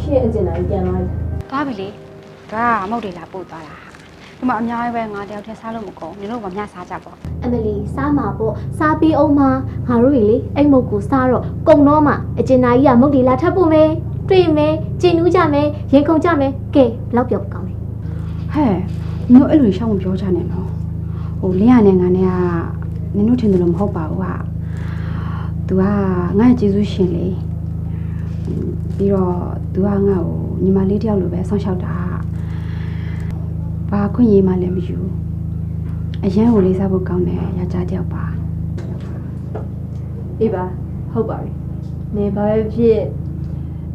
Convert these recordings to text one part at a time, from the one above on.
ရှင်အကျဉ်းသားကြီးပြန်သွားပြီသွားပြီလေဒါကမုတ်တွေလာပို့သွားတာဒီမှာအများကြီးပဲငါတယောက်တည်းစားလို့မကုန်နင်တို့ကမျှစားကြပေါ့အမလီစားမှာပေါ့စားပြီးအောင်မှာငါတို့တွေလေအဲ့မုတ်ကိုစားတော့ကုံတော့မှအကျဉ်းသားကြီးကမုတ်ဒီလာထပ်ဖို့မယ်တွေ့မယ်ကျင်နူးကြမယ်ရင်ခုန်ကြမယ်ကဲဘယ်လောက်ပြောကောင်းလဲဟဲ့နင်တို့အဲ့လိုရှောင်းမပြောကြနဲ့နော်ဟိုလင်းရနဲ့ငါနဲ့ကနင်တို့ထင်တယ်လို့မဟုတ်ပါဘူးဟာ तू ကငါ့ရဲ့ကျေးဇူးရှင်လေ ပြီးတော့ तू ကငါ့ကိုညီမလေးတယောက်လိုပဲဆောင်းလျှောက်တာဘာခွင့်ရေးမှလည်းမယူအရန်ကိုလေးစားဖို့ကောင်းတယ်ယောက်ျားတယောက်ပါအေးပါဟုတ်ပါပြီနေဘာပဲဖြစ်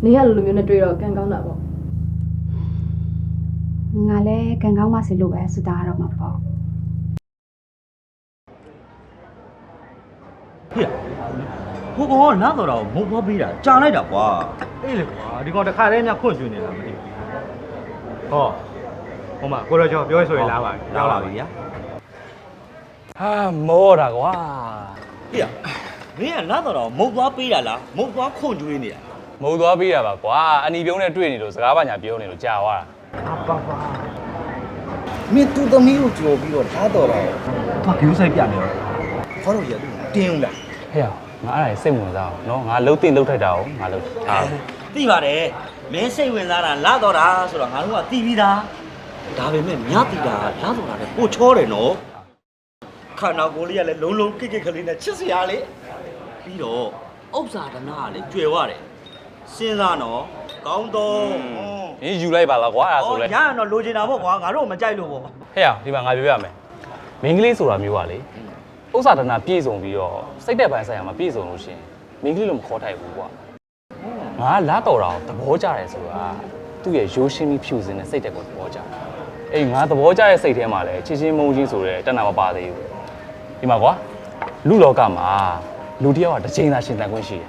နေရလိုလိုမျိုးနဲ့တွေ့တော့ကံကောင်းတာပေါ့ငါလည်းကံကောင်းမှစေလို့ပဲစတားရတော့မှာပေါ့ဟေ့ဟိုကောင်ကနားတော်တာကိုမုတ်သွားပေးတာကြာလိုက်တာကွာ အေးလေကွာဒီကောင်တစ်ခါတည်းများခွန့်ကျွေးနေတာမသိဘူးဟောဟိုမှာကိုရောကျော်ပြောရဆိုရင်လာပါပြီလာပါပြီဗျာဟာမောတာကွာဟေ့မင်းကနားတော်တာကိုမုတ်သွားပေးတာလားမုတ်သွားခွန့်ကျွေးနေတာမဟုတ်သွားပေးရပါကွာအနီပြုံးနဲ့တွေ့နေလို့စကားပါညာပြောနေလို့ကြာသွားတာအပါပါမင်းသူ့သမီးကိုကြော်ပြီးတော့နားတော်တာကိုသွားကြိုးဆိုင်ပြနေတော့ခေါ်တော့ရသူတင်းဦးလားဟဲ့ရ ငါအဲ့ဒါစိတ်ဝင်စားအောင်နော်ငါလှုပ်တင်လှုပ်ထိုက်တာကိုငါလှုပ်ထားသိပါတယ်မင်းစိတ်ဝင်စားတာလာတော်တာဆိုတော့ငါတို့ကသိပြီးသားဒါပေမဲ့မြတ်တီတာလာတော်တာလည်းပို့ချောတယ်နော်ခန္ဓာကိုယ်လေးကလည်းလုံးလုံးကိတ်ကိတ်ကလေးနဲ့ချစ်စရာလေပြီးတော့ဥစ္စာဒနာကလည်းကျွယ်ဝတယ်စဉ်းစားနော်ကောင်းတော့မင်းယူလိုက်ပါလားကွာအဲ့ဒါဆိုလဲရရင်တော့လိုချင်တာပေါ့ကွာငါတို့မကြိုက်လို့ပေါ့ဟဲ့ရဒီမှာငါပြောရမယ်မင်းကလေးဆိုတာမျိုးကလေ ဥစ္စာဒနာပြည့်စုံပြီးတော့စိတ်သက်ပိုင်းဆိုင်ရာမှာပြည့်စုံလို့ရှရင်မင်းကလေးလို့မခေါ်ထိုက်ဘူးကွာငါလာတော်တာကိုသဘောကျတယ်ဆိုတာသူ့ရဲ့ရိုးရှင်းပြီးဖြူစင်တဲ့စိတ်တက်ကိုသဘောကျတယ်အေးငါသဘောကျတဲ့စိတ်ထဲမှာလည်းချစ်ချင်းမုန်းချင်းဆိုတဲ့တဏှာမပါသေးဘူးဒီမှာကွာလူလောကမှာလူတစ်ယောက်ကတစ်ချိန်သာရှင်သန်ခွင့်ရှိတယ်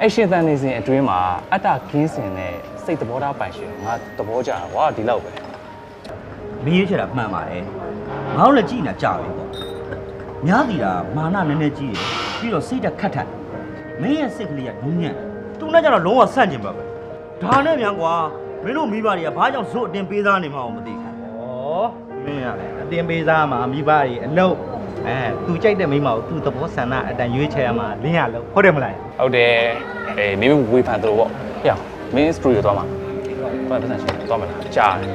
အဲ့ရှင်သန်နေစဉ်အတွင်းမှာအတ္တကင်းစင်တဲ့စိတ်သဘောထားပိုင်ရှင်ငါသဘောကျတာကွာဒီလောက်ပဲမင်းရွေးချယ်တာမှန်ပါတယ်ငါတို့လည်းကြည်နေတာကြာပြီပေါ့ များတီတာမာနနည်းနည်းကြီးတယ်ပြီးတော့စိတ်တက်ခတ်ထက်မင်းရဲ့စိတ်ကလေးကနုံညံ့သူနဲ့ကြတော့လုံးဝဆန့်ကျင်ပါပဲဒါနဲ့မြန်ကွာမင်းတို့မိဘတွေကဘာကြောင့်ဇွတ်အတင်ပေးသားနေမှအောင်မသိဘူးဩမင်းရလေအတင်းပေးစားမှာမိဘကြီးအလုပ်အဲသူကြိုက်တဲ့မိန်းမကိုသူသဘောဆန္ဒအတန်ရွေးချယ်ရမှာလင်းရလို့ဟုတ်တယ်မလားဟုတ်တယ်အေးမင်းဝေဖန်တော့ပေါ့ဟဲ့မင်းစတူဒီယိုသွားမှာဘာပတ်စံရှင်သွားမလားကြားတယ်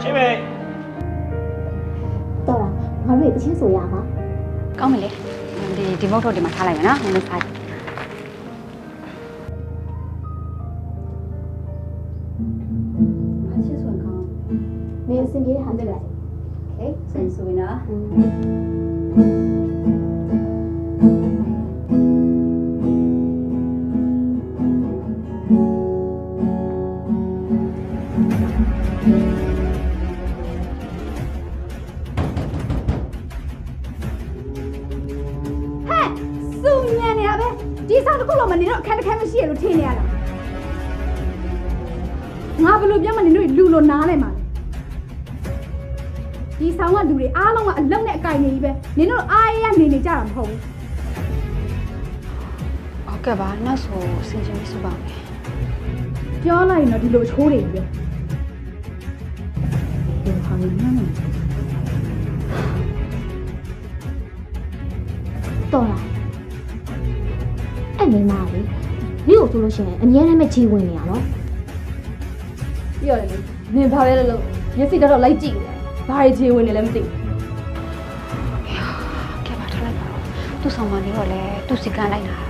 ရှင်းမေတော့လားငါတို့တချင်းဆိုရမှာ ကောင်းပြီလေဒီဒီမုတ်ထုတ်ဒီမှာထားလိုက်မယ်နော်နည်းနည်းစားကြည့်你身边还没来，哎，真是呢。 တစ်ခုလုံးမနေတော့အခက်တစ်ခဲမရှိရလို့ထင်နေရတာငါဘယ်လိုပြောမနေတို့လူလိုနားလဲမှာဒီဆောင်ကလူတွေအားလုံးကအလုံးနဲ့အကင်နေကြီးပဲနင်တို့အားရရနေနေကြတာမဟုတ်ဘူးဟုတ်ကဲ့ပါနောက်ဆိုစင်ချင်ပြီးစုပါမယ်ပြောလိုက်ရင်တော့ဒီလိုချိုးနေပြီပဲဒီဟာလည်းနမ်းနေ ကိုဆိုလို့ရှိရင်အမြဲတမ်းပဲခြေဝင်နေရနော်ပြီးတော့လေနင်ဘာပဲလဲလို့မျက်စိတော့လိုက်ကြည့်နေတယ်ဘာတွေခြေဝင်နေလဲမသိဘူးကဲပါထားလိုက်ပါတော့သူ့ဆောင်ကနေတော့လဲသူ့စီကန်းလိုက်တာ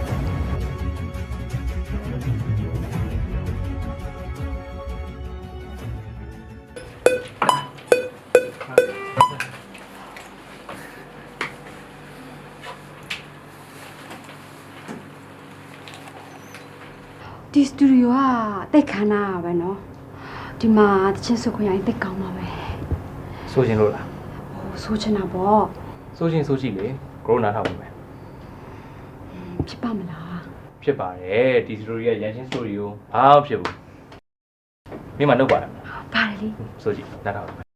ဒီစတူဒီယိုကတိတ်ခမ်းနားပဲနော်ဒီမှာတချင်းစုခွင့်ရရင်တိတ်ကောင်းပါပဲဆိုရှင်လို့လားဟိုဆိုချင်တာပေါ့ဆိုရှင်ဆိုကြည့်လေကိုရိုနာထောက်ပါမယ်ဖြစ်ပါမလားဖြစ်ပါတယ်ဒီစတူဒီယိုရန်ရှင်းစတူဒီယိုဘာမှဖြစ်ဘူးမင်းမနှုတ်ပါလားပါတယ်လေဆိုကြည့်နားထောက်ပါ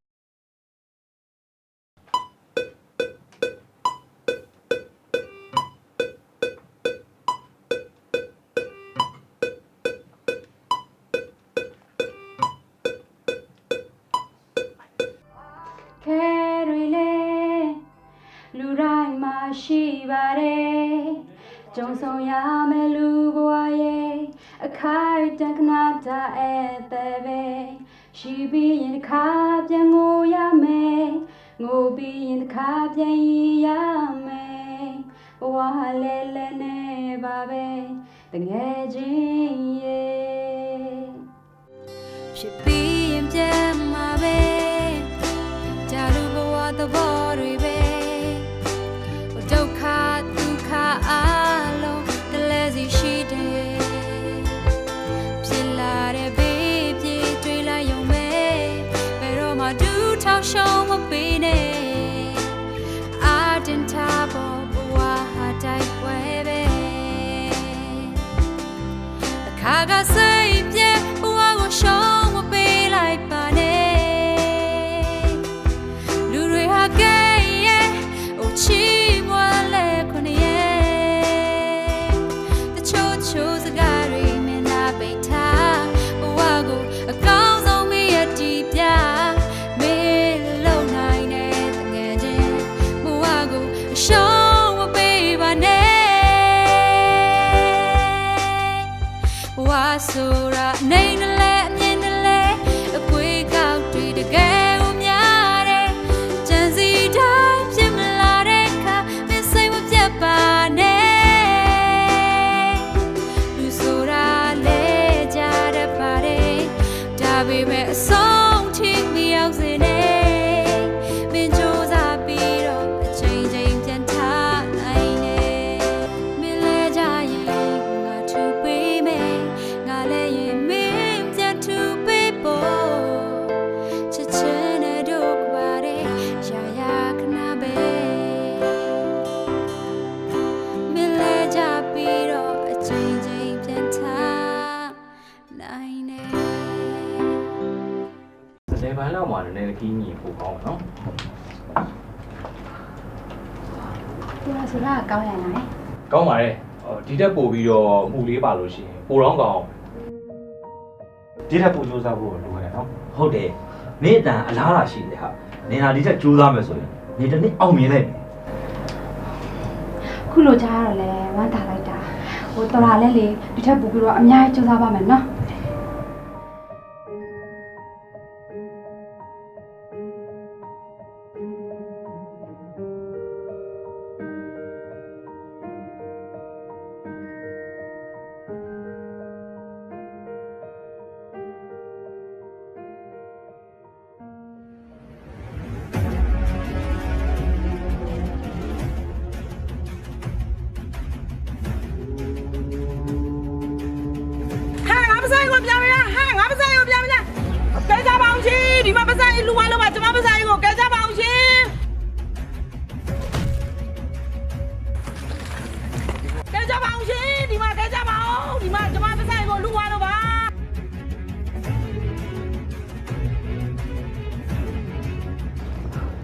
န်ခဏတာအဲ့တဲ့ပဲရှိပြီးရင်တစ်ခါပြန်ငိုရမယ်ငိုပြီးရင်တစ်ခါပြန်ရရမယ်ဘဝလဲလဲနေပါပဲတငယ်ချင်းရဲ့ဖြစ်ပြီးရင်ပြန် ရှုံးမပေးနဲ့အာတင်ထားပေါ်ဘဝဟာတိုက်ပွဲပဲအခါကစိ မှာလည်းနည်းနည်းခီးညီပို့ကောင်းနော်သူကဆိုတာကောင်းရလားကောင်းပါတယ်ဟောဒီတက်ပို့ပြီးတော့မှုလေးပါလို့ရှိရင်ပိုတော့ကောင်းအောင်ဒီထက်ပိုကြိုးစားဖို့လိုရတယ်နော်ဟုတ်တယ်မင်းအတန်အလားလာရှိတယ်ဟာနင်ဟာဒီထက်ကြိုးစားမယ်ဆိုရင်နေတစ်နှစ်အောင်မြင်လိုက်မယ်ခုလိုကြားရတော့လဲဝမ်းသာလိုက်တာဟိုတော်တာလဲလေဒီထက်ပိုပြီးတော့အများကြီးစူးစမ်းပါမယ်နော် ကိုပြန်မလားဟာငါပဆိုင်ကိုပြန်မလားကဲကြပါအောင်ရှင်ဒီမှာပဆိုင်လူဝါလို့ပါကျွန်မပဆိုင်ကိုကဲကြပါအောင်ရှင်ကဲကြပါအောင်ရှင်ဒီမှာကဲကြပါအောင်ဒီမှာကျွန်မပဆိုင်ကိုလူဝါလို့ပါ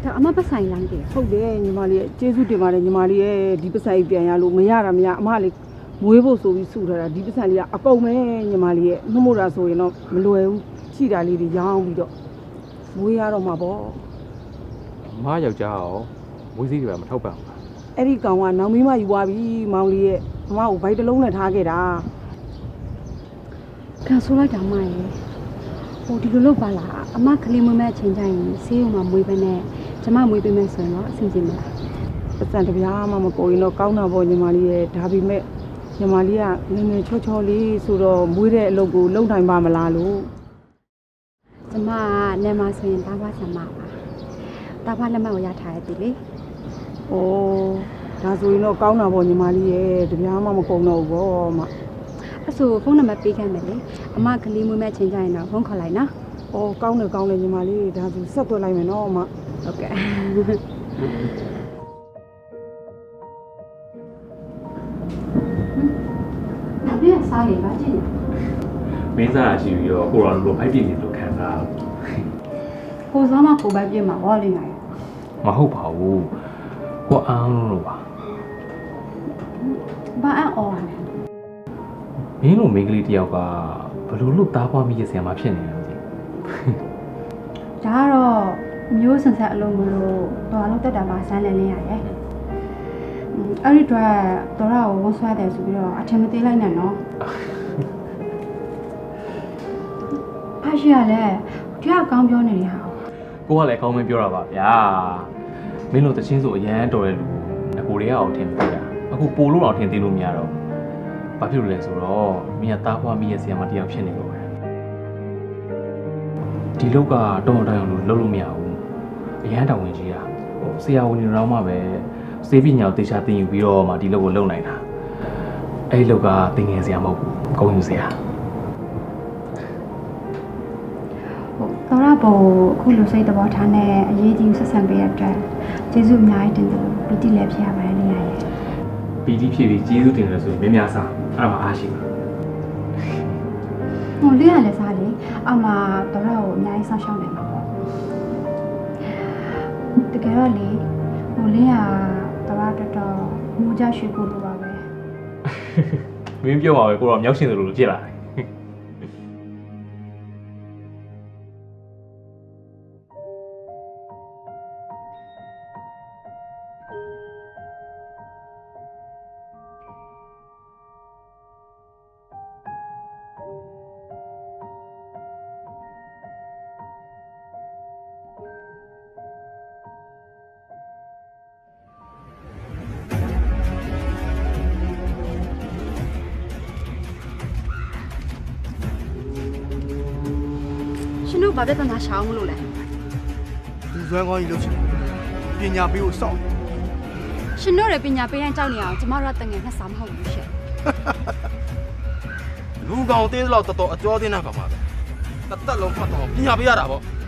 ဒါအမပတ်ဆိုင်လိုင်းတယ်ဟုတ်တယ်ညီမလေးရဲ့ကျေးဇူးတင်ပါတယ်ညီမလေးရဲ့ဒီပစံကြီးပြန်ရလို့မရတာမရအမလေး မွေးဖို့ဆိုပြီးစုထားတာဒီပစံလေးကအကုန်ပဲညီမလေးရဲ့နှမို့တာဆိုရင်တော့မလွယ်ဘူးချိတာလေးတွေရောင်းပြီးတော့မွေးရတော့မှာပေါ့မယောက်ျားရောမွေးစည်းတွေပါမထောက်ပံ့ဘူးလားအဲ့ဒီကောင်ကနောင်မီးမယူသွားပြီမောင်လေးရဲ့အမကိုဗိုက်တစ်လုံးနဲ့ထားခဲ့တာကန်ဆိုလိုက်တာမရဲ့ဟိုဒီလိုလုပ်ပါလားအမကလေးမွေးမဲ့အချိန်ကျရင်ဆေးရုံမှာမွေးပဲနဲ့ကျမမွေးပေးမယ်ဆိုရင်တော့အဆင်ပြေမှာပစံတစ်ပြားမှမပေါ်ရင်တော့ကောင်းတာပေါ့ညီမလေးရဲ့ဒါပေမဲ့ ညီမလေးကငယ်ငယ်ချောချောလေးဆိုတော့မွေးတဲ့အလုပ်ကိုလုပ်နိုင်ပါမလားလို့ကျမကနေမှာဆိုရင်တားပါဆံမပါတားပါလက်မှတ်ကိုရထားရသည်လေ။အိုးဒါဆိုရင်တော့ကောင်းတာပေါ့ညီမလေးရဲ့တပြားမှမကုန်တော့ဘူးပေါ့မအဲ့ဆိုဖုန်းနံပါတ်ပေးခဲ့မယ်လေအမကလေးမွေးမဲ့အချိန်ကျရင်တော့ဖုန်းခေါ်လိုက်နော်။အော်ကောင်းတယ်ကောင်းတယ်ညီမလေးဒါဆိုဆက်သွယ်လိုက်မယ်နော်အမဟုတ်ကဲ့ စားလေပါချင်းမင်းစားရှိပြီးတော့ကိုရောလိုဖိုက်ပြည့်နေလို့ခံစားကိုစောမကိုပဲပြည့်မှာဟောလိမ့်မယ်မဟုတ်ပါဘူးကိုအားလုံးလို့ပါဘာအံ့ဩရလဲမင်းလိုမိန်းကလေးတယောက်ကဘလို့လို့တားပွားမိရဆရာမဖြစ်နေတယ်ကြီးဒါကတော့မျိုးစံဆက်အလုံးမလို့တော်လုံးတက်တာပါဆန်းလည်လေးရရဲ့ အဲ့ဒီတော့တော်ရကိုဝန်ဆွဲတယ်ဆိုပြီးတော့အထင်မသေးလိုက်နဲ့နော်ဖာရှိရလဲဒီကကောင်းပြောနေတယ်ဟာကိုကလည်းအကောင်းမင်းပြောတာပါဗျာမင်းတို့တချင်းဆိုအရန်တော်တဲ့လူအကိုတွေကအောင်ထင်မသေးတာအခုပို့လို့တော့ထင်သေးလို့မရတော့ဘာဖြစ်လို့လဲဆိုတော့မင်းကတားဖွားမိရဲ့ဆီယမတယောက်ဖြစ်နေလို့ပဲဒီလောက်ကတောင်းတောင်းအောင်လို့လုပ်လို့မရဘူးအရန်တောင်းဝင်ကြီးอ่ะဟိုဆရာဝန်တွေတော့မှပဲ စေပညာကိုတေချာသင်ယူပြီးတော့မှဒီလောက်ကိုလုပ်နိုင်တာအဲ့ဒီလောက်ကသင်ငယ်ဆရာမဟုတ်ဘူးဂုံယူဆရာဟုတ်တော်ရဘောအခုလိုစိတ်သဘောထားနဲ့အရေးကြီးဆက်ဆံပေးရတဲ့ကျေးဇူးအများကြီးတင်တယ်လို့ပီတိလည်းဖြစ်ရပါတယ်နေရရဲ့ပီတိဖြစ်ပြီးကျေးဇူးတင်တယ်ဆိုရင်မင်းများစားအဲ့ဒါမှအားရှိပါဟိုလေးရလဲစားလေအမတော်ရကိုအများကြီးဆောက်ရှောက်နေမှာပေါ့တကယ်တော့လေဟိုလေးရ တော်ရတော်တော်မူကြရွှေကိုလိုပါပဲမင်းပြောပါပဲကိုတော့မြောက်ရှင်သလိုလိုဖြစ်လာတယ် ဘာပြဿနာရှာအောင်မလို့လဲလူစွဲကောင်းကြီးလုပ်ချင်ပညာပေးဖို့စောင့်ရှင်တို့ရဲ့ပညာပေးရင်ကြောက်နေအောင်ကျမတို့ကတငယ်နဲ့စာမဟုတ်ဘူးရှင်လူကောင်သေးသလောက်တော်တော်အကျော်သေးနာကောင်ပါပဲတစ်သက်လုံးဖတ်တော့ပညာပေးရတာပေါ့။